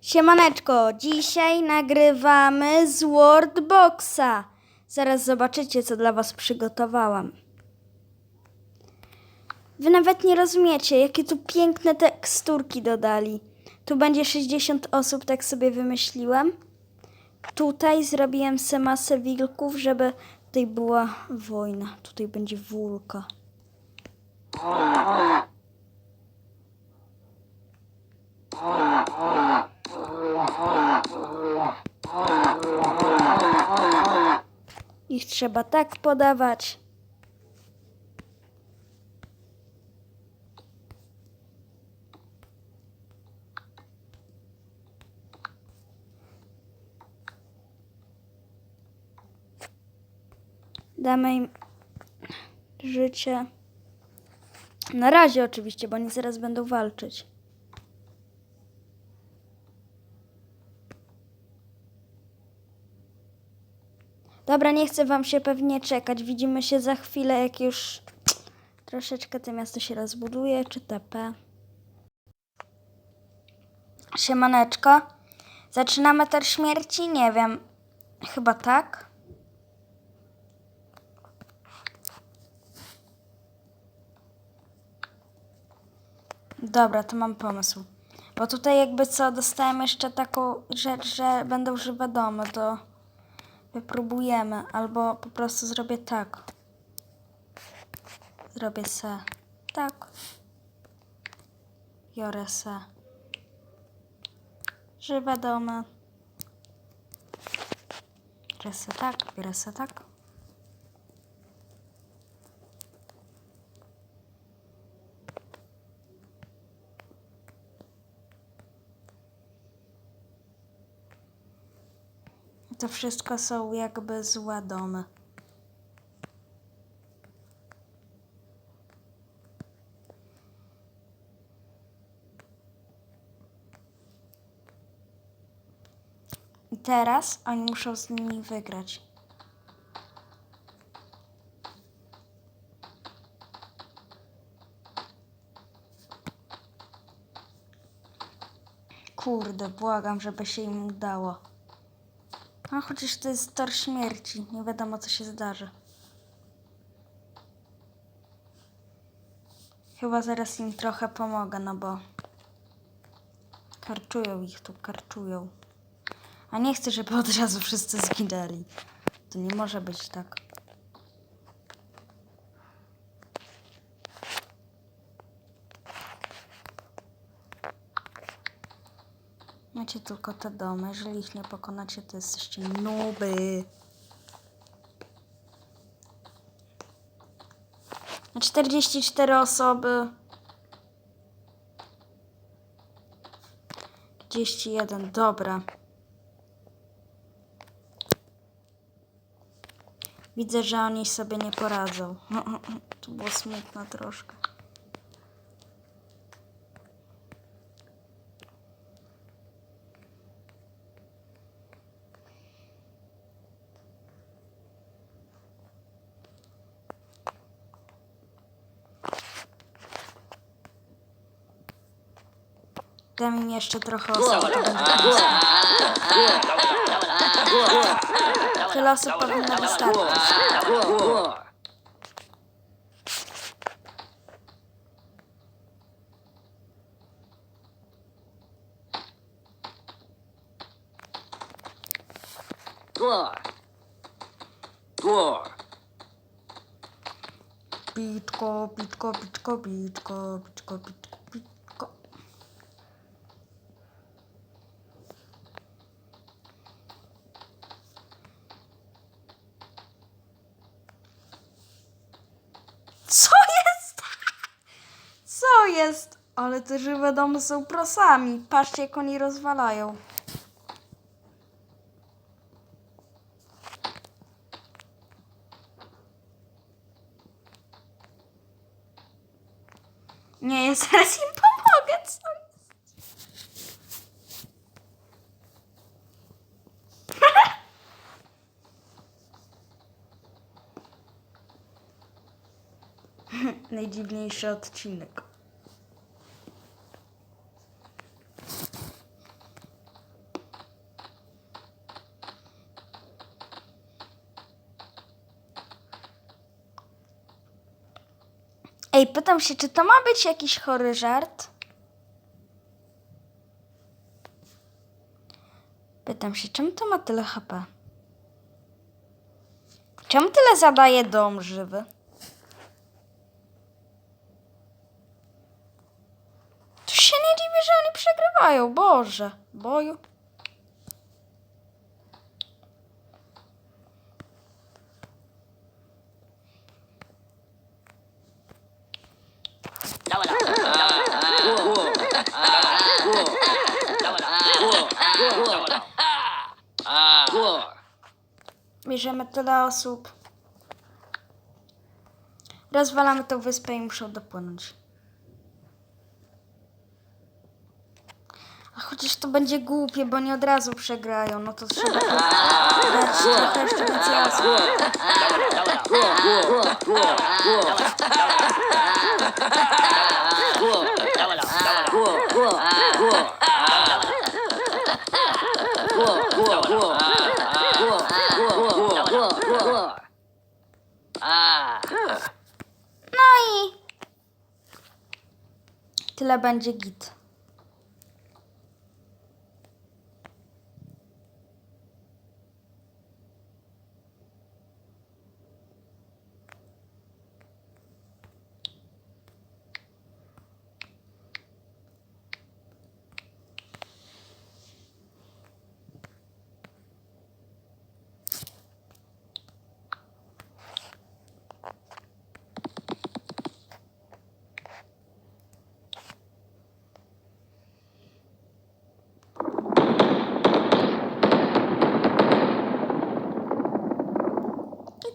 Siemaneczko, dzisiaj nagrywamy z Wordboxa. Zaraz zobaczycie, co dla Was przygotowałam. Wy nawet nie rozumiecie, jakie tu piękne teksturki dodali. Tu będzie 60 osób, tak sobie wymyśliłem. Tutaj zrobiłem se masę wilków, żeby tutaj była wojna. Tutaj będzie wulka. Ich trzeba tak podawać. Damy im życie. Na razie oczywiście, bo oni zaraz będą walczyć. Dobra, nie chcę wam się pewnie czekać. Widzimy się za chwilę, jak już troszeczkę to miasto się rozbuduje, czy TP. Siemaneczko. Zaczynamy ter śmierci? Nie wiem. Chyba tak. Dobra, to mam pomysł. Bo tutaj jakby co, dostałem jeszcze taką rzecz, że będą żywe domy, to wypróbujemy. Albo po prostu zrobię tak. Zrobię se tak. Biorę se żywe domy. Biorę se tak, biorę se tak. To wszystko są jakby złe domy. I teraz oni muszą z nimi wygrać. Kurde, błagam, żeby się im udało. A chociaż to jest tor śmierci. Nie wiadomo, co się zdarzy. Chyba zaraz im trochę pomogę, no bo karczują ich tu, karczują. A nie chcę, żeby od razu wszyscy zginęli. To nie może być tak. Macie tylko te domy. Jeżeli ich nie pokonacie, to jesteście nuby. Na 44 osoby. 41, dobra. Widzę, że oni sobie nie poradzą. To było smutne troszkę. Dam im jeszcze trochę osób. to będzie Tyle osób powinno wystarczyć. Pitko, pitko, pitko, pitko, pitko, pitko, pitko. Co jest? Jest? Ale te żywe domy są prosami. Patrzcie, jak oni rozwalają. Nie, ja zaraz im pomogę. Co? Najdziwniejszy odcinek. Ej, pytam się, czy to ma być jakiś chory żart? Pytam się, czemu to ma tyle HP? Czemu tyle zadaje dom żywy? Tu się nie dziwię, że oni przegrywają. Boże, boju. Bierzemy tyle osób. Rozwalamy tą wyspę i muszą dopłynąć. A chociaż to będzie głupie, bo nie od razu przegrają, no to trzeba dać trochę jeszcze więcej osób. Tyle będzie git.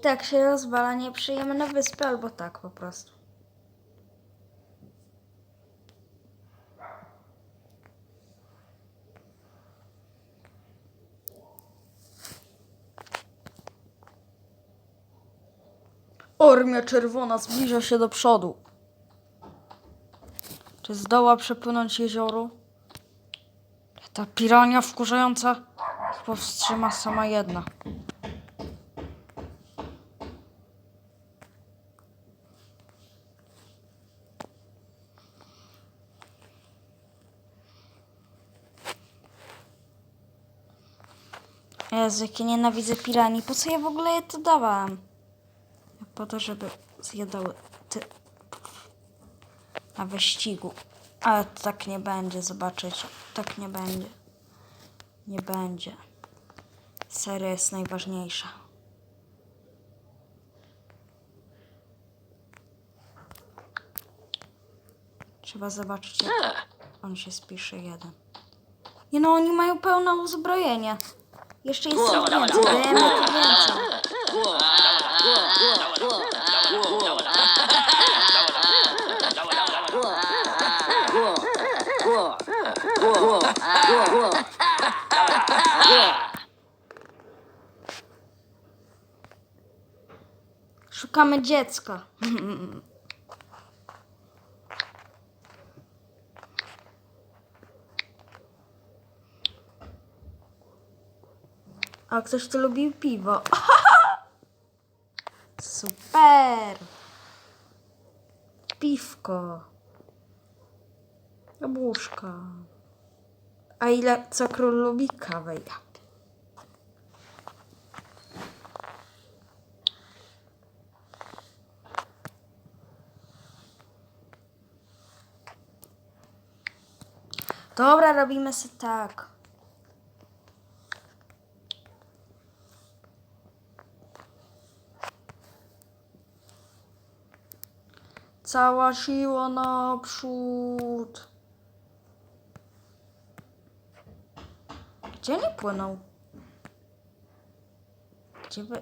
Tak się rozwala, nie przyjemy na wyspę, albo tak po prostu. Armia czerwona zbliża się do przodu. Czy zdoła przepłynąć jezioro? Ta pirania wkurzająca powstrzyma sama jedna. Jezu, jakie nienawidzę piranii. Po co ja w ogóle je to dawałam? Po to, żeby zjadały ty na wyścigu. Ale tak nie będzie, zobaczycie. Tak nie będzie. Nie będzie. Seria jest najważniejsza. Trzeba zobaczyć, jak on się spisze jeden. Nie no, oni mają pełne uzbrojenie. Jeszcze jest więcej. Szukamy dziecka. A ktoś tu lubi piwo. Super. Piwko. Jabłuszka. A ile co król lubi kawę? Ja. Dobra, robimy sobie tak. Cała siła naprzód. Gdzie nie płyną? Gdzie by...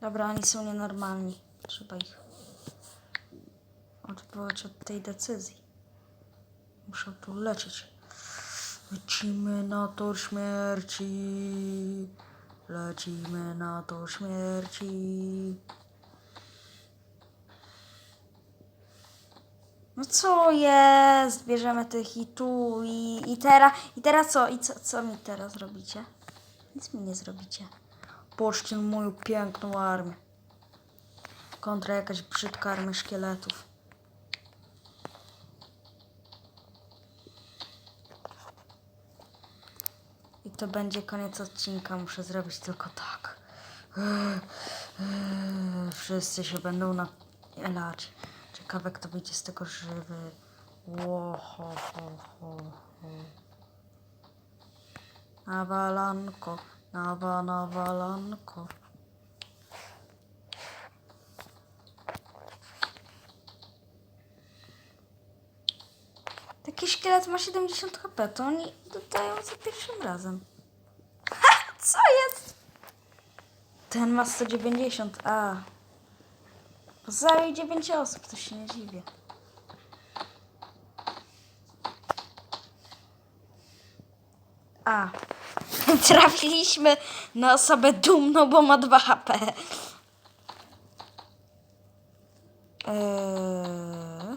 Dobra, oni są nienormalni. Trzeba ich odwołać od tej decyzji. Muszę tu lecieć. Lecimy na tor śmierci. Lecimy na tor śmierci. No co jest? Bierzemy tych i tu i, i teraz. I teraz co? I co, co mi teraz robicie? Nic mi nie zrobicie. Na moją piękną armię. Kontra jakaś brzydka armia szkieletów. I to będzie koniec odcinka. Muszę zrobić tylko tak. Wszyscy się będą najelać. Ciekawe, kto wyjdzie z tego żywy. Ło, ho, ho, ho, ho. Nawalanko, nawa, nawalanko. Taki szkielet ma 70 HP, to oni dodają za pierwszym razem. Ha! Co jest? Ten ma 190, a. Zabił 9 osób, to się nie dziwię. A. Trafiliśmy na osobę dumną, bo ma 2 HP. Eee...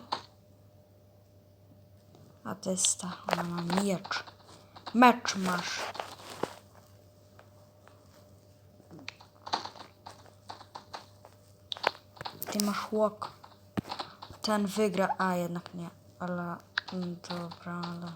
A to jest ta, ona ma miecz. Mecz masz. Ty masz łok. Ten wygra, a jednak nie. Ale, dobra, ale...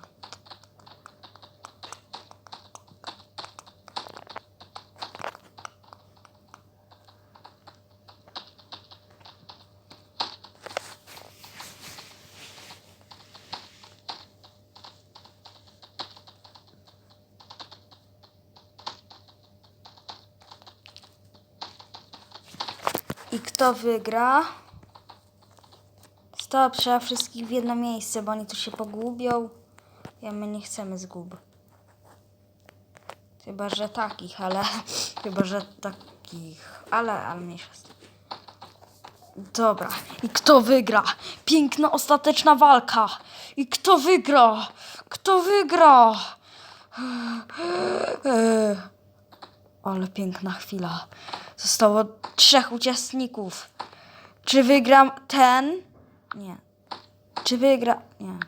kto wygra? Stop, trzeba wszystkich w jedno miejsce, bo oni tu się pogubią. Ja my nie chcemy zgub. Chyba, że takich, ale... Chyba, że takich. Ale, ale mniejsza. Dobra. I kto wygra? Piękna, ostateczna walka. I kto wygra? Kto wygra? Ale piękna chwila. Zostało trzech uczestników. Czy wygram ten? Nie. Czy wygra? Nie.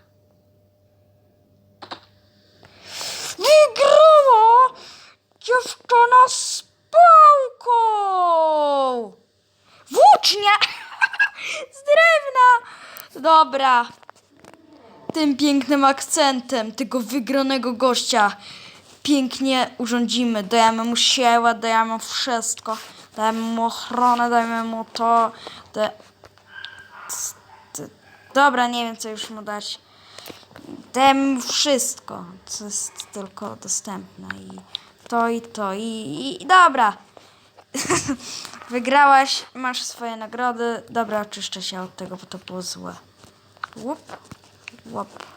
Wygrała! Dziewczyna z pałką! Włócznia! z drewna! Dobra. Tym pięknym akcentem tego wygranego gościa pięknie urządzimy. Dajemy mu siełę, dajemy wszystko. Dajemy mu ochronę, dajemy mu to. Da... Dobra, nie wiem co już mu dać. Dajemy mu wszystko, co jest tylko dostępne. I to, i to, i, i dobra. Wygrałaś, masz swoje nagrody. Dobra, oczyszczę się od tego, bo to było złe. Łup, łup.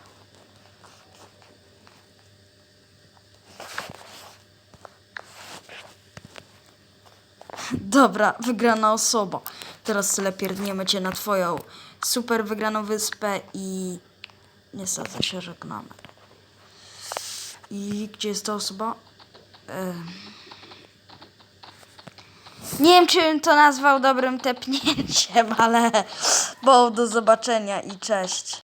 Dobra, wygrana osoba. Teraz tyle pierdniemy cię na twoją super wygraną wyspę i niestety się żegnamy. I gdzie jest ta osoba? Nie wiem, czy bym to nazwał dobrym tepnięciem, ale bo do zobaczenia i cześć.